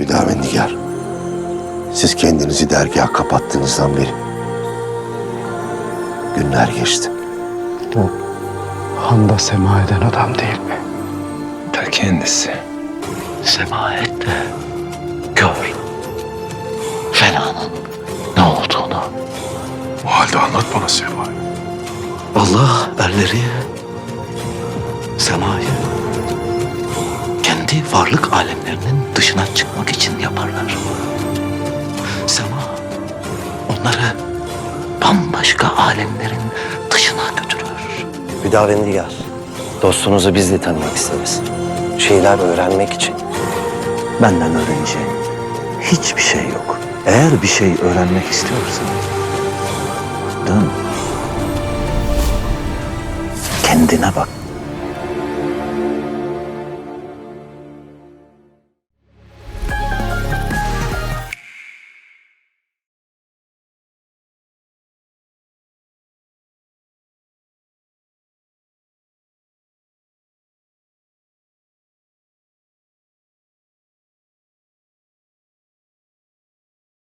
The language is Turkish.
Hüdavendigar. Siz kendinizi dergah kapattığınızdan beri günler geçti. Bu handa sema eden adam değil mi? Ta kendisi. Sema et de gör. Fena'nın ne olduğunu. O halde anlat bana Sema. Allah erleri semayı varlık alemlerinin dışına çıkmak için yaparlar. Sema onları bambaşka alemlerin dışına götürür. Hüdavendigar, dostunuzu biz de tanımak isteriz. Şeyler öğrenmek için. Benden öğreneceğin hiçbir şey yok. Eğer bir şey öğrenmek istiyorsan dön. Kendine bak.